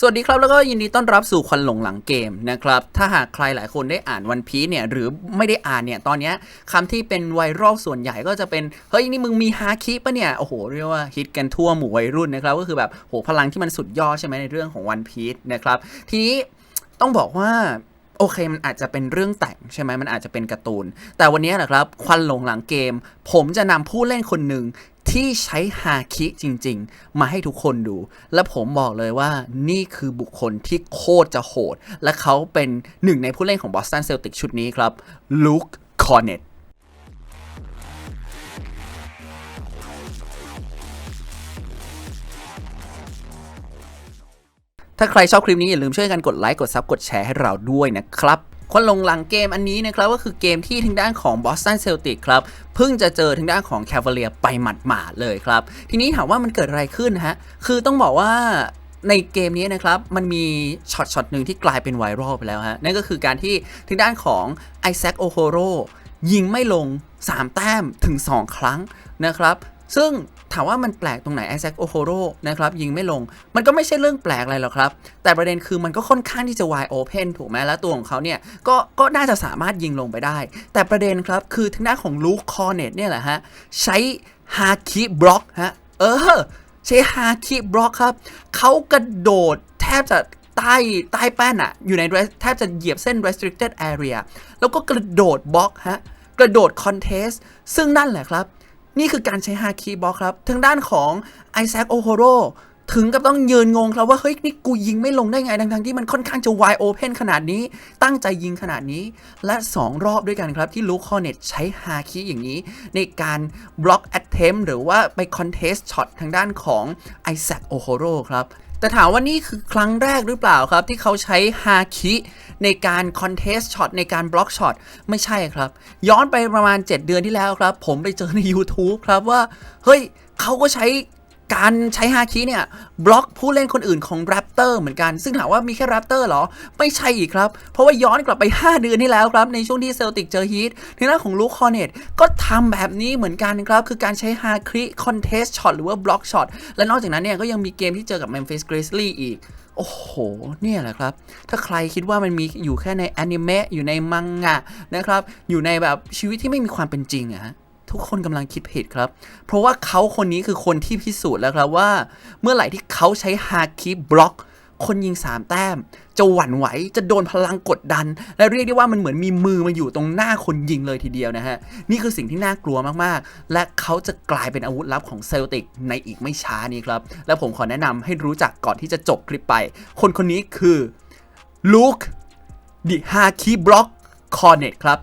สวัสดีครับ แล้วก็ยินดีต้อนรับสู่ควันหลงหลังเกมนะครับ ถ้าหากใครหลายคนได้อ่านวันพีเนี่ยหรือไม่ได้อ่านเนี่ย ตอนนี้คำที่เป็นไวรัลส่วนใหญ่ก็จะเป็น เฮ้ย นี่มึงมีฮาคิปะเนี่ย โอ้โห เรียกว่าฮิตกันทั่วหมู่วัยรุ่นนะครับ ก็คือแบบโหพลังที่มันสุดยอดใช่ไหมในเรื่องของวันพีชนะครับ ทีนี้ต้องบอกว่าโอเค มันอาจจะเป็นเรื่องแต่งใช่ไหมมันอาจจะเป็นการ์ตูน แต่วันนี้นะครับ ควันหลงหลังเกม ผมจะนำผู้เล่นคนหนึ่ง ที่ใช้ฮาคิจริง ๆ มาให้ทุกคนดู และผมบอกเลยว่านี่คือบุคคลที่โคตรจะโหด และเขาเป็นหนึ่งในผู้เล่นของบอสตันเซลติกชุดนี้ครับลูคคอร์เนตถ้าใครชอบคลิปนี้อย่าลืมช่วยกันกดไลค์ กดซับ กดแชร์ให้เราด้วยนะครับ คนลงหลังเกมอันนี้นะครับก็คือเกมที่ทางด้านของ Boston Celtics ครับเพิ่งจะเจอทางด้านของ Cavalier ไปหมัดๆเลยครับ ทีนี้ถามว่ามันเกิดอะไรขึ้นฮะ คือต้องบอกว่าในเกมนี้นะครับ มันมีช็อตช็อตหนึ่งที่กลายเป็นไวรัลไปแล้วฮะ นั่นก็คือการที่ทางด้านของ Isaac Okoro ยิงไม่ลง 3 แต้มถึง 2 ครั้งนะครับ ซึ่ง ถามว่ามันแปลกตรงไหนไอแซคโอโ r โรนะครับยิงไม่ลง มันก็ไม่ใช่เรื่องแปลกอะไรหรอกครับ แต่ประเด็นคือมันก็ค่อนข้างที่จะ wide open ถูกไหมแล้วตัวของเขาเนี่ยก็ก็น่าจะสามารถยิงลงไปได้ แต่ประเด็นครับคือทางด้านของลูคคอร์เนตเนี่ยแหละฮะใช้ฮาคิบล็อกฮะเออใช้ฮาคิบล็อกครับเขากระโดดแทบจะใต้ใต้แป้นอะอยู่ในแทบจะเหยียบเส้น restricted area แล้วก็กระโดดบล็อกฮะกระโดด contest ซึ่งนั่นแหละครับ นี่คือการใช้ฮาคีบล็อกครับทางด้านของไอแซคโอโฮโร ถึงกับต้องยืนงงครับว่าเฮ้ยนี่กูยิงไม่ลงได้ไงทั้งๆที่มันค่อนข้างจะ wide open ขนาดนี้ ตั้งใจยิงขนาดนี้ และ 2 รอบด้วยกันครับ ที่ลูคคอเนตใช้ฮาคีอย่างนี้ ในการบล็อก attempt หรือว่าไป contest shot ทางด้านของไอแซคโอโ r โรครับแต่ถามว่านี่คือครั้งแรกหรือเปล่าครับ ที่เขาใช้ฮาคิในการคอนเทสช็อตในการบล็อกช็อตไม่ใช่ครับ ย้อนไปประมาณ 7 เดือนที่แล้วครับ ผมไปเจอใน YouTube ครับว่า เฮ้ยเขาก็ใช้ การใช้ฮาคิเนี่ยบล็อกผู้เล่นคนอื่นของ Raptor เหมือนกัน ซึ่งถามว่ามีแค่ Raptor เหรอ ไม่ใช่อีกครับ เพราะว่าย้อนกลับไป 5 เดือนที่แล้วครับ ในช่วงที่เซลติกเจอฮีททางด้านของลูคคอเนตก็ทำแบบนี้เหมือนกันครับ คือการใช้ฮาคิคอนเทสช็อตหรือว่าบล็อกช็อตและนอกจากนั้นเนี่ยก็ยังมีเกมที่เจอกับ Memphis Grizzlies อีกโอ้โห เนี่ยแหละครับ ถ้าใครคิดว่ามันมีอยู่แค่ในแอนิเมะอยู่ในมังงะนะครับ อยู่ในแบบชีวิตที่ไม่มีความเป็นจริงอะ ทุกคนกำลังคิดผิดครับ เพราะว่าเขาคนนี้คือคนที่พิสูจน์แล้วครับว่า เมื่อไหร่ที่เขาใช้ฮาคิบล็อก คนยิง3แต้ม จะหวั่นไหว จะโดนพลังกดดัน และเรียกได้ว่ามันเหมือนมีมือมาอยู่ตรงหน้าคนยิงเลยทีเดียวนะฮะ นี่คือสิ่งที่น่ากลัวมากๆ และเขาจะกลายเป็นอาวุธลับของเซลติกในอีกไม่ช้านี้ครับ และผมขอแนะนำให้รู้จักก่อนที่จะจบคลิปไป คนคนนี้คือลูคดิฮาคิบล็อกคอร์เนตครับ